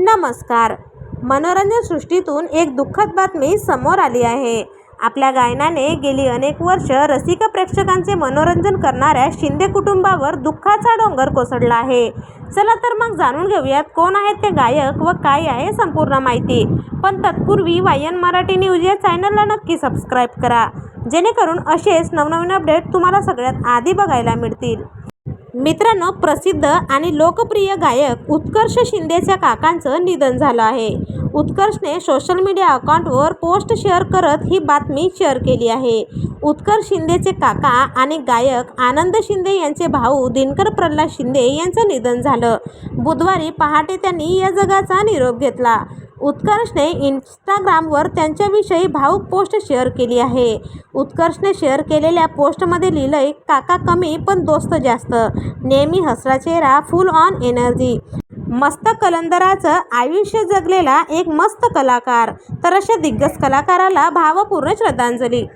नमस्कार. मनोरंजन सृष्टीतून एक दुःखद बातमी समोर आली आहे. आपल्या गायनाने गेली अनेक वर्ष रसिक प्रेक्षकांचे मनोरंजन करणाऱ्या शिंदे कुटुंबावर दुःखाचा डोंगर कोसळला आहे. चला तर मग जाणून घेऊयात कोण आहेत ते गायक व काय आहे संपूर्ण माहिती. पण तत्पूर्वी वायन मराठी न्यूज या चॅनलला नक्की सबस्क्राईब करा. जेणेकरून असेच नवनवीन अपडेट तुम्हाला सगळ्यात आधी बघायला मिळतील. मित्रांनो प्रसिद्ध आणि लोकप्रिय गायक उत्कर्ष शिंदेच्या काकांचं निधन झालं आहे. उत्कर्षने सोशल मीडिया अकाउंटवर पोस्ट शेअर करत ही बातमी शेअर केली आहे. उत्कर्ष शिंदेचे काका आणि गायक आनंद शिंदे यांचे भाऊ दिनकर प्रल्हाद शिंदे यांचं निधन झालं. बुधवारी पहाटे त्यांनी या जगाचा निरोप घेतला. उत्कर्षने इंस्टाग्रामवर त्यांच्याविषयी भावुक पोस्ट शेअर केली आहे. उत्कर्षने शेअर केलेल्या पोस्टमध्ये लिहिलंय काका कमी पण दोस्त जास्त. नेहमी हसरा चेहरा फुल ऑन एनर्जी मस्त कलंदराचं आयुष्य जगलेला एक मस्त कलाकार. तर अशा दिग्गज कलाकाराला भावपूर्ण श्रद्धांजली.